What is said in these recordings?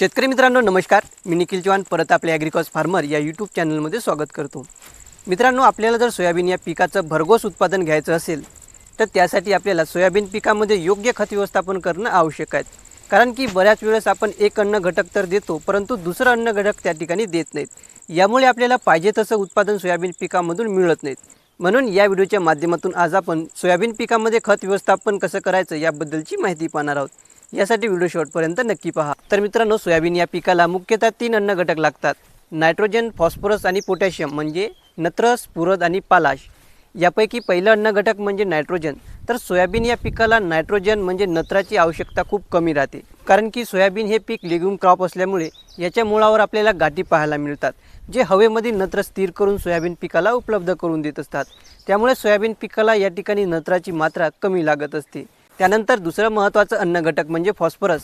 शेतकरी मित्रांनो नमस्कार. मी निखिल चव्हाण परत आपल्या ॲग्रिकॉस फार्मर या यूट्यूब चॅनलमध्ये स्वागत करतो. मित्रांनो आपल्याला जर सोयाबीन या पिकाचं भरघोस उत्पादन घ्यायचं असेल तर त्यासाठी आपल्याला सोयाबीन पिकामध्ये योग्य खत व्यवस्थापन करणं आवश्यक आहे. कारण की बऱ्याच वेळेस आपण एक अन्न घटक तर देतो परंतु दुसरं अन्न घटक त्या ठिकाणी देत नाहीत. यामुळे आपल्याला पाहिजे तसं उत्पादन सोयाबीन पिकामधून मिळत नाहीत. म्हणून या व्हिडिओच्या माध्यमातून आज आपण सोयाबीन पिकामध्ये खत व्यवस्थापन कसं करायचं याबद्दलची माहिती पाहणार आहोत. यासाठी व्हिडिओ शेवटपर्यंत नक्की पहा. तर मित्रांनो सोयाबीन या पिकाला मुख्यतः तीन अन्न घटक लागतात. नायट्रोजन फॉस्फरस आणि पोटॅशियम म्हणजे नत्र स्फुरद आणि पालाश. यापैकी पहिलं अन्न घटक म्हणजे नायट्रोजन. तर सोयाबीन या पिकाला नायट्रोजन म्हणजे नत्राची आवश्यकता खूप कमी राहते. कारण की सोयाबीन हे पीक लेग्युम क्रॉप असल्यामुळे याच्या मुळावर आपल्याला गाठी पाहायला मिळतात जे हवेमध्ये नत्र स्थिर करून सोयाबीन पिकाला उपलब्ध करून देत असतात. त्यामुळे सोयाबीन पिकाला या ठिकाणी नत्राची मात्रा कमी लागत असते. त्यानंतर दुसरं महत्त्वाचं अन्न घटक म्हणजे फॉस्फरस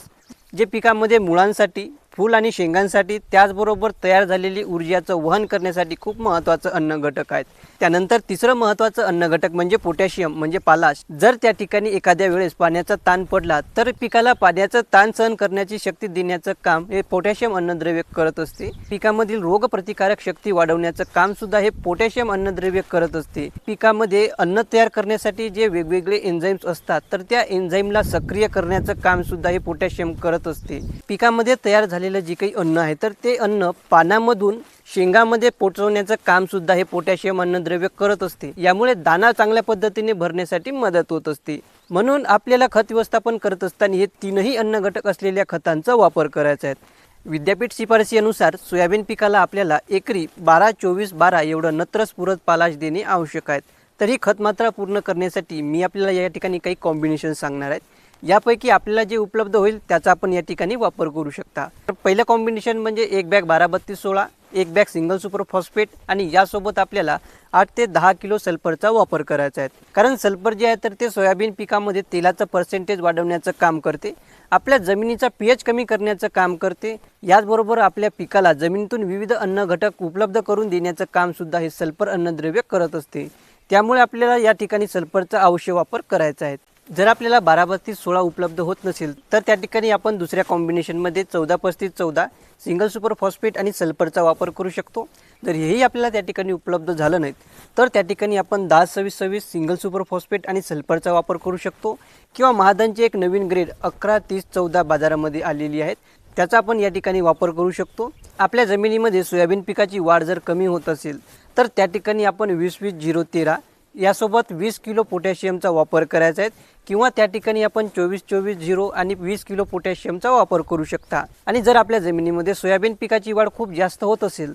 जे पिकामध्ये मुळांसाठी फूल आणि शेंगांसाठी त्याचबरोबर तयार झालेली ऊर्जाचं वहन करण्यासाठी खूप महत्त्वाचं अन्न घटक आहेत. त्यानंतर तिसरं महत्त्वाचं अन्न घटक म्हणजे पोटॅशियम म्हणजे पालाश. जर त्या ठिकाणी एखाद्या वेळेस पाण्याचा ताण पडला तर पिकाला पाण्याचं ताण सहन करण्याची शक्ती देण्याचं काम हे पोटॅशियम अन्नद्रव्य करत असते. पिकामधील रोगप्रतिकारक शक्ती वाढवण्याचं काम सुद्धा हे पोटॅशियम अन्नद्रव्य करत असते. पिकामध्ये अन्न तयार करण्यासाठी जे वेगवेगळे एन्झाईम्स असतात तर त्या एन्झाईमला सक्रिय करण्याचं काम सुद्धा हे पोटॅशियम करत असते. पिकामध्ये तयार झाले झालेलं जे काही अन्न आहे तर ते अन्न पानामधून शेंगामध्ये पोचवण्याचं काम सुद्धा हे पोटॅशियम अन्नद्रव्य करत असते. यामुळे दाना चांगल्या पद्धतीने भरण्यासाठी मदत होत असते. म्हणून आपल्याला खत व्यवस्थापन करत असताना हे तीनही अन्न घटक असलेल्या खतांचा वापर करायचा आहे. विद्यापीठ शिफारसीनुसार सोयाबीन पिकाला आपल्याला एकरी बारा चोवीस बारा एवढं नत्र स्फुरत पालाश देणे आवश्यक आहे. तर ही खत मात्रा पूर्ण करण्यासाठी मी आपल्याला या ठिकाणी काही कॉम्बिनेशन सांगणार आहेत यापैकी आपल्याला जे उपलब्ध होईल त्याचा आपण या ठिकाणी वापर करू शकता. तर पहिलं कॉम्बिनेशन म्हणजे एक बॅग बारा बत्तीस सोळा एक बॅग सिंगल सुपर फॉस्फेट आणि यासोबत आपल्याला आठ ते दहा किलो सल्फरचा वापर करायचा आहे. कारण सल्फर जे आहे तर ते सोयाबीन पिकामध्ये तेलाचं पर्सेंटेज वाढवण्याचं काम करते. आपल्या जमिनीचा पीएच कमी करण्याचं काम करते. याचबरोबर आपल्या पिकाला जमिनीतून विविध अन्न घटक उपलब्ध करून देण्याचं कामसुद्धा हे सल्फर अन्नद्रव्य करत असते. त्यामुळे आपल्याला या ठिकाणी सल्फरचा अवश्य वापर करायचा आहे. जर आपल्याला बारा पस्तीस सोळा उपलब्ध होत नसेल तर त्या ठिकाणी आपण दुसऱ्या कॉम्बिनेशनमध्ये चौदा पस्तीस चौदा सिंगल सुपर फॉस्फेट आणि सल्फरचा वापर करू शकतो. जर हेही आपल्याला त्या ठिकाणी उपलब्ध झालं नाहीत तर त्या ठिकाणी आपण दहा सव्वीस सव्वीस सिंगल सुपर फॉस्फेट आणि सल्फरचा वापर करू शकतो. किंवा महादांची एक नवीन ग्रेड अकरा तीस चौदा बाजारामध्ये आलेली आहेत त्याचा आपण या ठिकाणी वापर करू शकतो. आपल्या जमिनीमध्ये सोयाबीन पिकाची वाढ जर कमी होत असेल तर त्या ठिकाणी आपण वीस वीस झिरो तेरा यासोबत वीस किलो पोटॅशियमचा वापर करायचा आहे किंवा त्या ठिकाणी आपण चोवीस चोवीस झिरो आणि वीस किलो पोटॅशियमचा वापर करू शकता. आणि जर आपल्या जमिनीमध्ये सोयाबीन पिकाची वाढ खूप जास्त होत असेल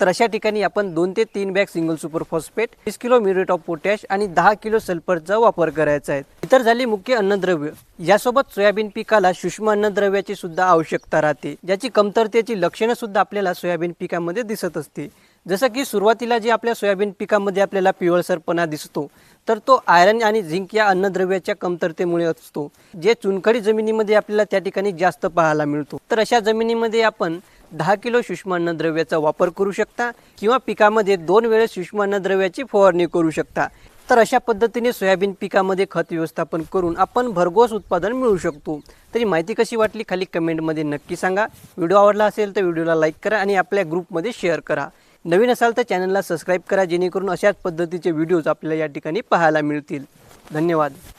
तर अशा ठिकाणी आपण दोन ते तीन बॅग सिंगल सुपर फॉस्फेट वीस किलो म्युरेट ऑफ पोटॅश आणि दहा किलो सल्फरचा वापर करायचा आहे. इतर झाली मुख्य अन्नद्रव्य. यासोबत सोयाबीन पिकाला सूक्ष्म अन्नद्रव्याची सुद्धा आवश्यकता राहते ज्याची कमतरतेची लक्षणं सुद्धा आपल्याला सोयाबीन पिकामध्ये दिसत असते. जसं की सुरुवातीला जे आपल्या सोयाबीन पिकामध्ये आपल्याला पिवळसरपणा दिसतो तर तो आयरन आणि झिंक या अन्नद्रव्याच्या कमतरतेमुळे असतो जे चुनखडी जमिनीमध्ये आपल्याला त्या ठिकाणी जास्त पाहायला मिळतो. तर अशा जमिनीमध्ये आपण दहा किलो सूक्ष्म अन्नद्रव्याचा वापर करू शकता किंवा पिकामध्ये दोन वेळेस सूक्ष्म अन्नद्रव्याची फवारणी करू शकता. तर अशा पद्धतीने सोयाबीन पिकामध्ये खत व्यवस्थापन करून आपण भरघोस उत्पादन मिळू शकतो. तरी माहिती कशी वाटली खाली कमेंटमध्ये नक्की सांगा. व्हिडिओ आवडला असेल तर व्हिडिओला लाईक करा आणि आपल्या ग्रुपमध्ये शेअर करा. नवीन असाल तर चॅनलला सबस्क्राईब करा जेणेकरून अशाच पद्धतीचे व्हिडिओज आपल्याला या ठिकाणी पाहायला मिळतील. धन्यवाद.